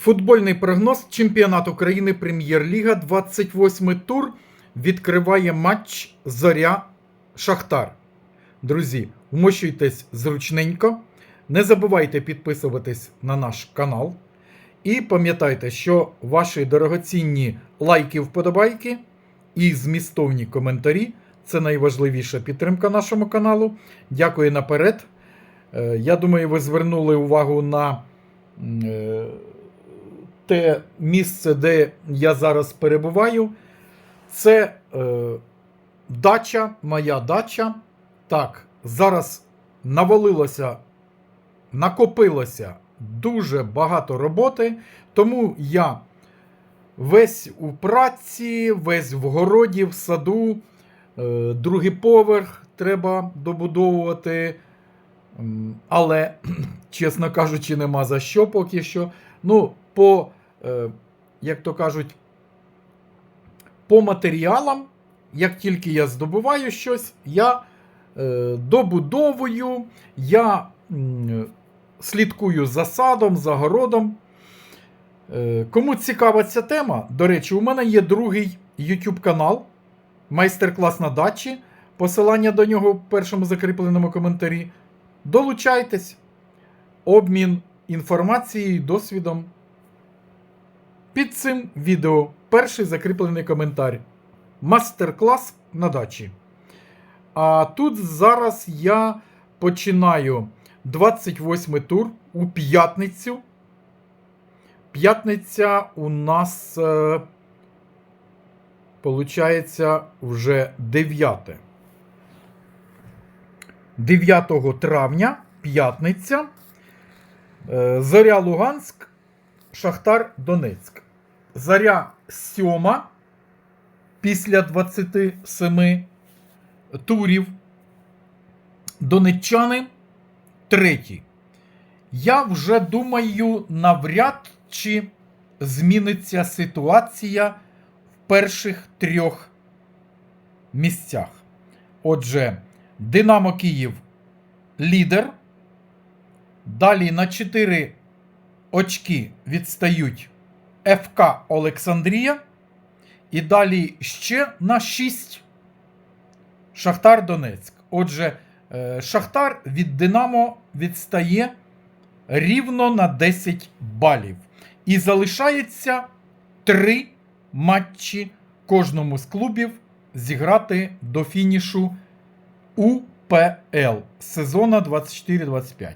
Футбольний прогноз Чемпіонат України Прем'єр-ліга 28 тур відкриває матч Зоря Шахтар. Друзі, вмощуйтесь зручненько. Не забувайте підписуватись на наш канал. І пам'ятайте, що ваші дорогоцінні лайки, вподобайки і змістовні коментарі це найважливіша підтримка нашому каналу. Дякую наперед. Е, Я думаю, ви звернули увагу на е, те місце, де я зараз перебуваю. Це е, дача, моя дача. Так, зараз навалилося, накопилося дуже багато роботи, тому я весь у праці, весь в городі, в саду, е, другий поверх треба добудовувати. Але, чесно кажучи, нема за що поки що. Ну, по, як то кажуть, по матеріалам, як тільки я здобуваю щось, я е, добудовую, я слідкую за садом, за городом. Е, Кому цікава ця тема, до речі, у мене є другий YouTube канал Майстер-клас на дачі. Посилання до нього в першому закріпленому коментарі. Долучайтесь. Обмін інформацією досвідом. Під цим відео перший закріплений коментар. Мастер-клас на дачі. А тут зараз я починаю 28 тур у п'ятницю. П'ятниця у нас, е, вже 9. 9 травня, п'ятниця. Е, Зоря Луганськ, Шахтар Донецьк. Заря 7 після 27 турів. Донеччани треті. Я вже думаю, навряд чи зміниться ситуація в перших трьох місцях. Отже, Динамо Київ лідер. Далі на 4 очки відстають ФК Олександрія. І далі ще на 6 Шахтар Донецьк. Отже, е, Шахтар від Динамо відстає рівно на 10 балів. І залишається 3 матчі кожному з клубів зіграти до фінішу УПЛ сезона 24-25.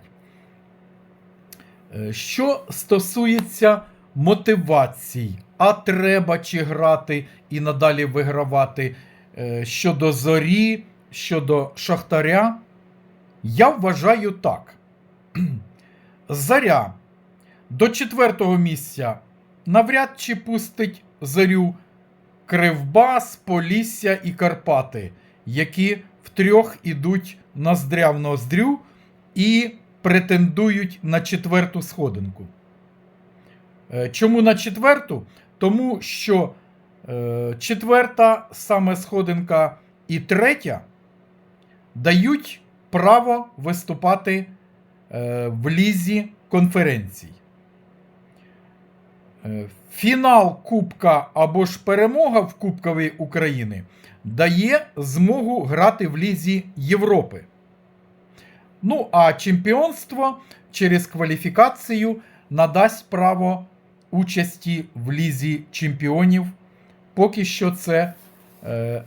Е, Що стосується мотивацій, а треба чи грати і надалі вигравати е, щодо зорі, щодо шахтаря, я вважаю так. Заря до четвертого місця навряд чи пустить зорю Кривбас, Полісся і Карпати, які втрьох ідуть ноздря в ноздрю і претендують на четверту сходинку. Е, Чому на четверту? Тому що е, четверта саме сходинка і третя дають право виступати е, в лізі конференцій. Фінал Кубка або ж перемога в Кубковій України дає змогу грати в Лізі Європи. Ну, а чемпіонство через кваліфікацію надасть право участі в Лізі чемпіонів. Поки що це е,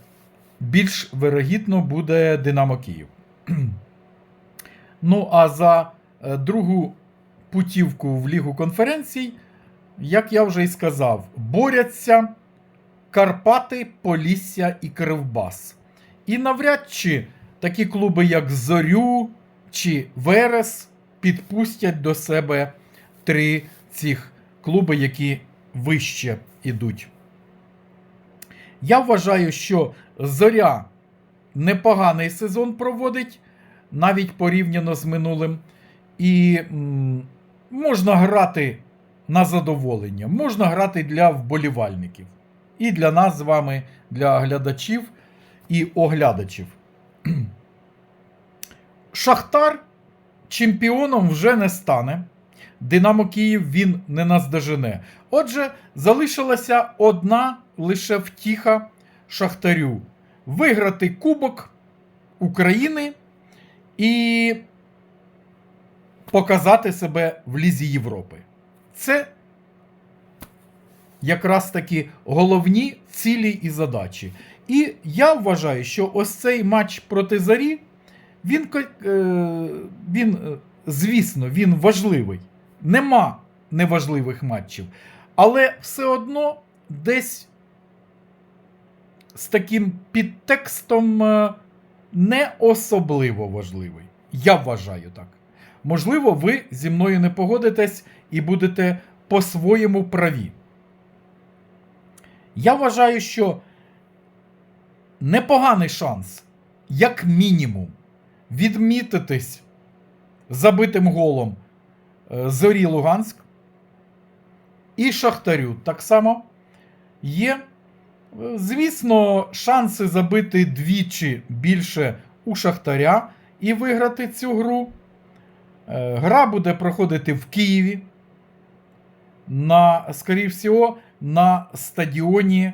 більш вирогідно буде Динамо Київ. ну, а за е, другу путівку в Лігу конференцій, як я вже і сказав, борються Карпати, Полісся і Кривбас. І навряд чи такі клуби, як Зорю чи Верес, підпустять до себе три цих клуби, які вище йдуть. Я вважаю, що Зоря непоганий сезон проводить, навіть порівняно з минулим. І м, можна грати на задоволення, можна грати для вболівальників. І для нас з вами, для глядачів і оглядачів. Шахтар чемпіоном вже не стане. Динамо Київ він не наздожене. Отже, залишилася одна лише втіха Шахтарю виграти Кубок України і показати себе в Лізі Європи. Це якраз таки головні цілі і задачі. І я вважаю, що ось цей матч проти Зарі, він, е, він е, звісно, він важливий. Нема неважливих матчів. Але все одно десь з таким підтекстом е, не особливо важливий. Я вважаю так. Можливо, ви зі мною не погодитесь і будете по-своєму праві. Я вважаю, що непоганий шанс, як мінімум, відмітитись забитим голом Зорі Луганськ і Шахтарю так само є. Е, Звісно, шанси забити двічі більше у Шахтаря і виграти цю гру. Е, Гра буде проходити в Києві. На, скоріше всього, на стадіоні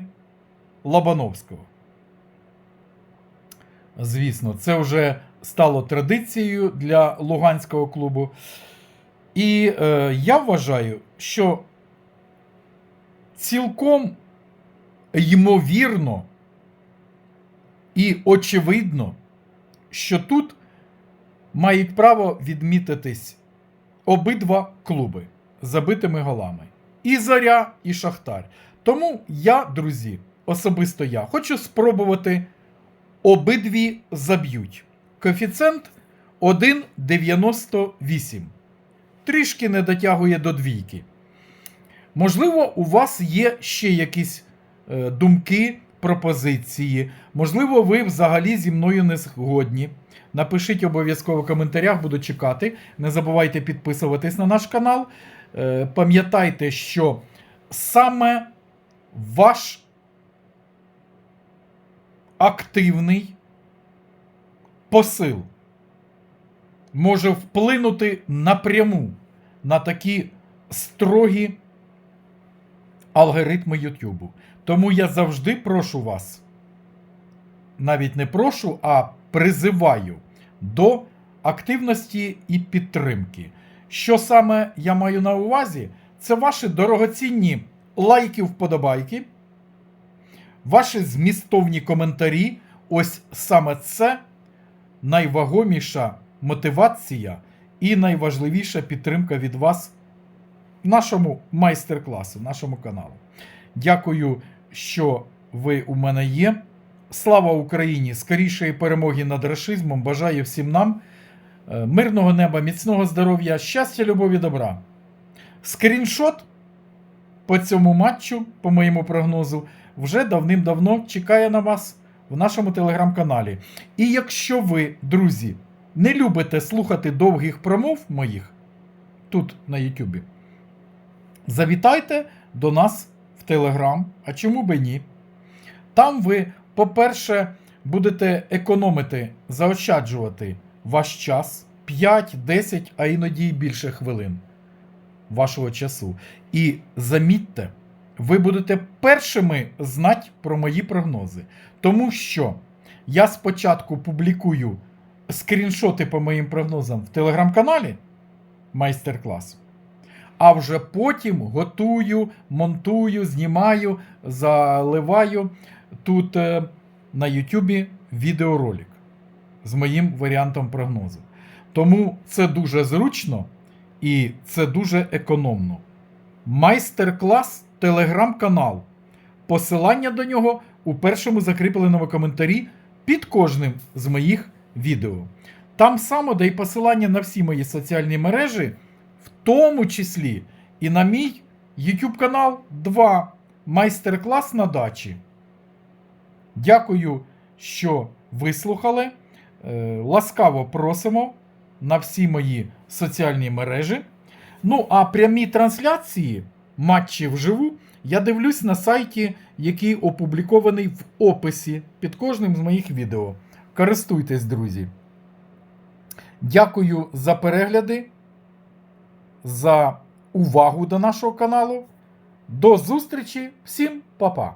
Лобановського. Звісно, це вже стало традицією для Луганського клубу. І е, я вважаю, що цілком ймовірно і очевидно, що тут мають право відмітитись обидва клуби забитими голами. І Заря, і Шахтар. Тому я, друзі, особисто я хочу спробувати обидві заб'ють. Коефіцієнт 1,98. Трішки не дотягує до двійки. Можливо, у вас є ще якісь е, думки, пропозиції. Можливо, ви взагалі зі мною не згодні. Напишіть обов'язково в коментарях, буду чекати. Не забувайте підписуватись на наш канал. Е, пам'ятайте, що саме ваш активний посил може вплинути напряму на такі строгі алгоритми Ютубу. Тому я завжди прошу вас, навіть не прошу, а призиваю до активності і підтримки. Що саме я маю на увазі? Це ваші дорогоцінні лайки, вподобайки, ваші змістовні коментарі. Ось саме це найвагоміша мотивація і найважливіша підтримка від вас нашому майстер-класу, нашому каналу. Дякую, що ви у мене є. Слава Україні! Скорішої перемоги над рашизмом. Бажаю всім нам е, мирного неба, міцного здоров'я, щастя, любові, добра. Скріншот по цьому матчу, по моєму прогнозу, вже давним-давно чекає на вас в нашому телеграм-каналі. І якщо ви, друзі, не любите слухати довгих промов моїх тут на Ютубі, завітайте до нас в Телеграм, а чому би ні? Там ви, по-перше, будете економити, заощаджувати ваш час 5, 10, а іноді й більше хвилин вашого часу. І замітьте, ви будете першими знати про мої прогнози. Тому що я спочатку публікую скріншоти по моїм прогнозам в телеграм-каналі майстер-клас. А вже потім готую, монтую, знімаю, заливаю тут е, на Ютубі відеоролик з моїм варіантом прогнозу. Тому це дуже зручно і це дуже економно. Майстер-клас телеграм-канал. Посилання до нього у першому закріпленому коментарі під кожним з моїх відео. Там само, де й посилання на всі мої соціальні мережі, в тому числі і на мій YouTube канал 2 майстер-клас на дачі. Дякую, що вислухали. Е, Ласкаво просимо на всі мої соціальні мережі. Ну, а прямі трансляції матчів вживу я дивлюсь на сайті, який опублікований в описі під кожним з моїх відео. Користуйтесь, друзі. Дякую за перегляди. за увагу до нашого каналу. До зустрічі, всім па-па!